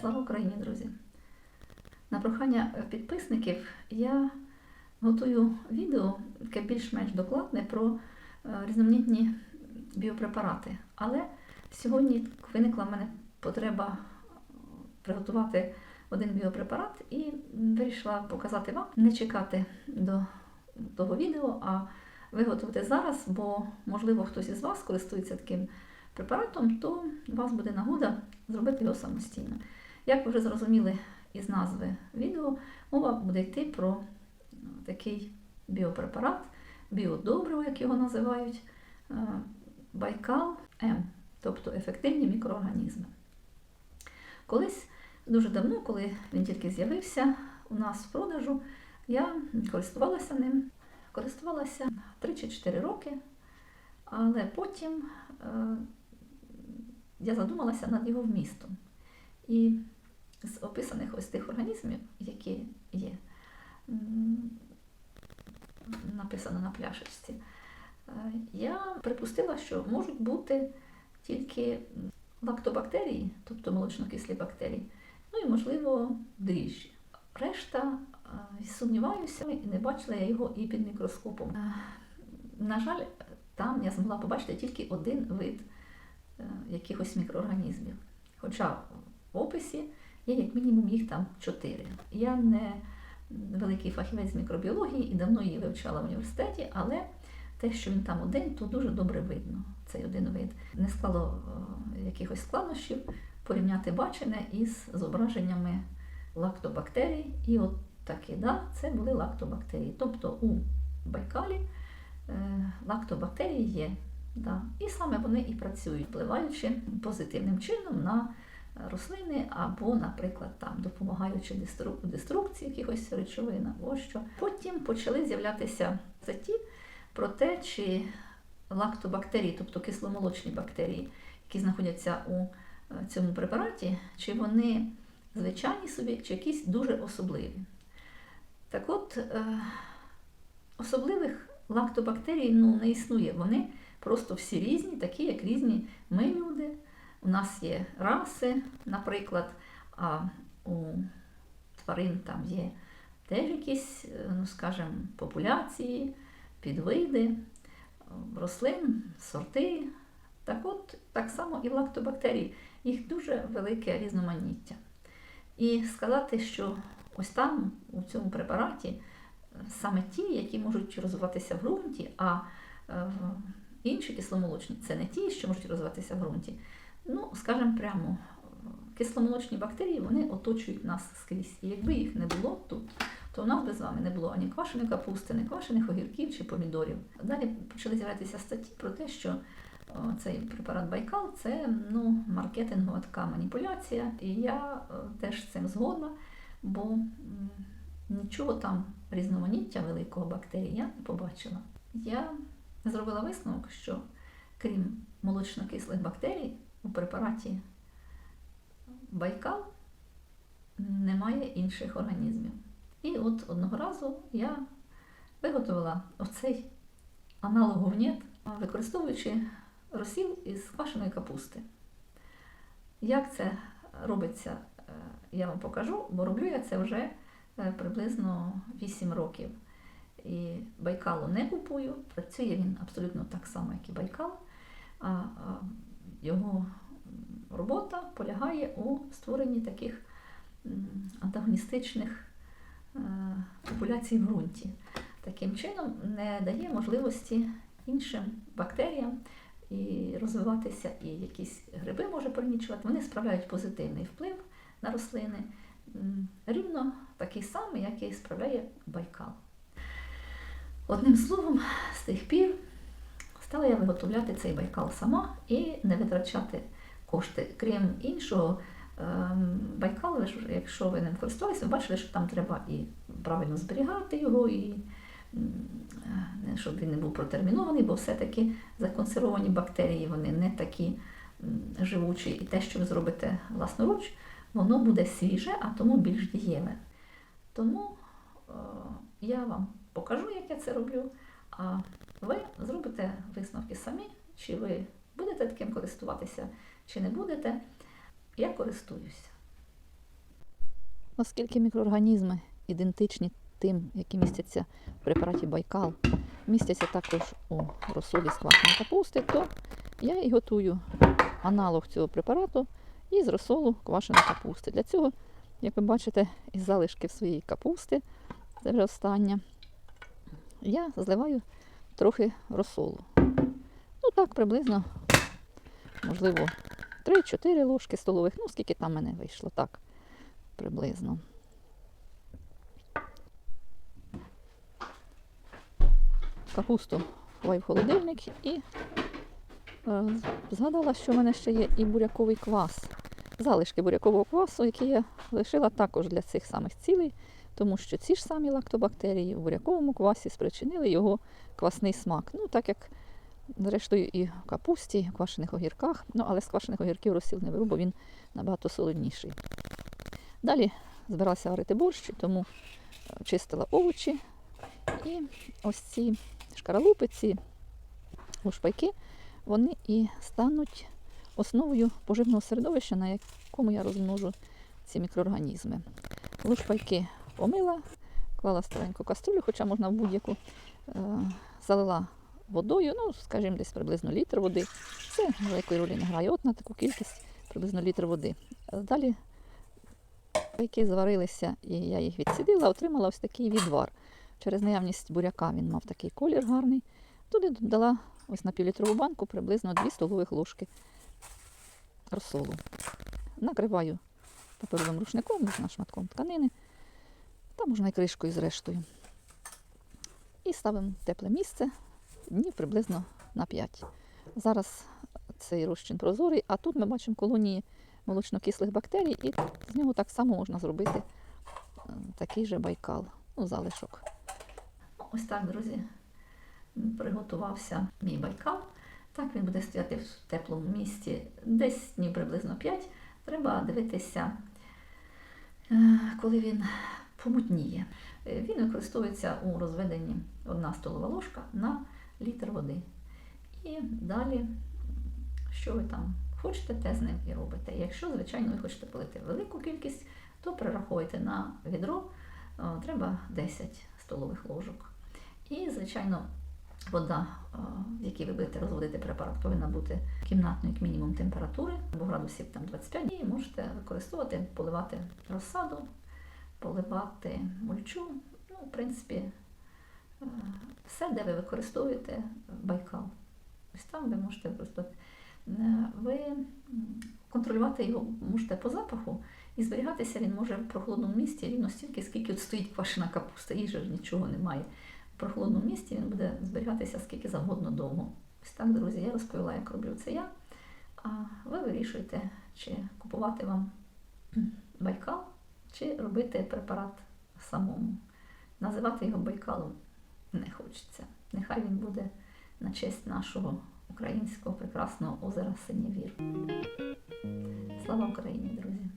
Слава Україні, друзі! На прохання підписників я готую відео, яке більш-менш докладне про е, різноманітні біопрепарати. Але сьогодні виникла в мене потреба приготувати один біопрепарат і вирішила показати вам, не чекати до того відео, а виготовити зараз, бо, можливо, хтось із вас користується таким препаратом, то у вас буде нагода зробити його самостійно. Як ви вже зрозуміли із назви відео, мова буде йти про такий біопрепарат, біодобриво, як його називають, е, Байкал М, тобто ефективні мікроорганізми. Колись дуже давно, коли він тільки з'явився у нас в продажу, я користувалася ним. Користувалася 3 чи 4 роки, але потім е, я задумалася над його вмістом. І з описаних ось тих організмів, які є, написано на пляшечці, е, я припустила, що можуть бути тільки лактобактерії, тобто молочнокислі бактерії, ну і, можливо, дріжджі. Решта, е, сумніваюся, і не бачила я його і під мікроскопом. Е, на жаль, там я змогла побачити тільки один вид якихось мікроорганізмів. Хоча в описі є як мінімум їх там чотири. Я не великий фахівець з мікробіології і давно її вивчала в університеті, але те, що він там один, то дуже добре видно. Цей один вид. Не склало якихось складнощів порівняти бачене із зображеннями лактобактерій. І от таки, да, це були лактобактерії. Тобто у Байкалі е, лактобактерії є. Да. І саме вони і працюють, впливаючи позитивним чином на рослини, або, наприклад, там допомагаючи деструкції якихось речовин, або що. Потім почали з'являтися статті про те, чи лактобактерії, тобто кисломолочні бактерії, які знаходяться у е, цьому препараті, чи вони звичайні собі, чи якісь дуже особливі. Так от, е, особливих лактобактерій ну, не існує. Вони просто всі різні, такі, як різні ми люди. У нас є раси, наприклад, а у тварин там є теж якісь, е, ну скажімо, популяції, підвиди, рослин, сорти. Так от, так само і в лактобактерій, їх дуже велике різноманіття. І сказати, що ось там, у цьому препараті, саме ті, які можуть розвиватися в ґрунті, а е, інші кисломолочні це не ті, що можуть розвиватися в ґрунті. Ну, скажімо прямо, кисломолочні бактерії вони оточують нас скрізь. І якби їх не було тут, то в нас би з вами не було ані квашеної капусти, ні квашених огірків чи помідорів. Далі почали з'являтися статті про те, що цей препарат Байкал це ну, маркетингова така маніпуляція. І я теж з цим згодна, бо нічого там різноманіття великого бактерій я не побачила. Я зробила висновок, що крім молочно-кислих бактерій, у препараті Байкал немає інших організмів. І от одного разу я виготовила оцей аналог використовуючи розсіл із квашеної капусти. Як це робиться, е, я вам покажу, бо роблю я це вже е, приблизно 8 років. І байкалу не купую, працює він абсолютно так само, як і байкал. Його робота полягає у створенні таких антагоністичних е, популяцій в ґрунті. Таким чином не дає можливості іншим бактеріям і розвиватися, і якісь гриби може перенічувати. Вони справляють позитивний вплив на рослини, рівно такий самий, який справляє байкал. Одним словом, з тих пір. Стала я виготовляти цей байкал сама і не витрачати кошти. Крім іншого, ем, байкал, якщо ви ним користувалися, ви бачили, що там треба і правильно зберігати його, і щоб він не був протермінований, бо все-таки законсервовані бактерії вони не такі живучі. І те, що ви зробите власноруч, воно буде свіже, а тому більш дієве. Тому е, я вам покажу, як я це роблю. А ви зробите висновки самі, чи ви будете таким користуватися, чи не будете. Я користуюся. Оскільки мікроорганізми ідентичні тим, які містяться в препараті Байкал, містяться також у розсолі з квашеної капусти, то я і готую аналог цього препарату із розсолу квашеної капусти. Для цього, як ви бачите, із залишків своєї капусти, це вже остання, я зливаю трохи розсолу. Ну так, приблизно, можливо, 3-4 ложки столових, ну скільки там мене вийшло, так, приблизно. Капусту ховаю в холодильник і е, згадала, що в мене ще є і буряковий квас. Залишки бурякового квасу, які я лишила також для цих самих цілей, тому що ці ж самі лактобактерії в буряковому квасі спричинили його квасний смак. Ну, так як, зрештою, і в капусті, і в квашених огірках. Ну, але з квашених огірків розсіл не беру, бо він набагато солодніший. Далі збиралася варити борщ, тому е, чистила овочі. І ось ці шкаралупи, ці лушпайки, вони і стануть основою поживного середовища, на якому я розмножу ці мікроорганізми. Лушпайки помила, клала стареньку каструлю, хоча можна в будь-яку, е, залила водою, ну, скажімо, десь приблизно літр води. Це великої ролі не грає. От на таку кількість приблизно літр води. Е, Далі пайки зварилися, і я їх відсідила, отримала ось такий відвар. Через наявність буряка він мав такий колір гарний. Туди додала ось на півлітрову банку приблизно 2 столових ложки розсолу. Накриваю паперовим рушником, можна шматком тканини, та можна і кришкою зрештою. І ставимо тепле місце днів приблизно на 5. Зараз цей розчин прозорий, а тут ми бачимо колонії молочнокислих бактерій, і з нього так само можна зробити е, такий же байкал, ну, залишок. Ось так, друзі, приготувався мій байкал. Так він буде стояти в теплому місці десь днів приблизно 5. Треба дивитися, е, коли він помутніє. Е, Він використовується у розведенні 1 столова ложка на літр води. І далі, що ви там хочете, те з ним і робите. Якщо, звичайно, ви хочете полити велику кількість, то перераховуйте на відро, е, треба 10 столових ложок. І, звичайно, вода, е, в якій ви будете розводити препарат, повинна бути кімнатної як мінімум температури, або градусів там 25, і можете використовувати, поливати розсаду, поливати мульчу. Ну, в принципі, е, все, де ви використовуєте байкал. Ось там ви можете використовувати. Е, Ви контролювати його можете по запаху, і зберігатися він може в прохолодному місці рівно стільки, скільки от стоїть квашена капуста, їй же нічого немає. В прохолодному місці він буде зберігатися скільки завгодно довго. Ось так, друзі, я розповіла, як роблю це я. А ви вирішуєте, чи купувати вам байкал, чи робити препарат самому. Називати його байкалом не хочеться. Нехай він буде на честь нашого українського прекрасного озера Синєвір. Слава Україні, друзі!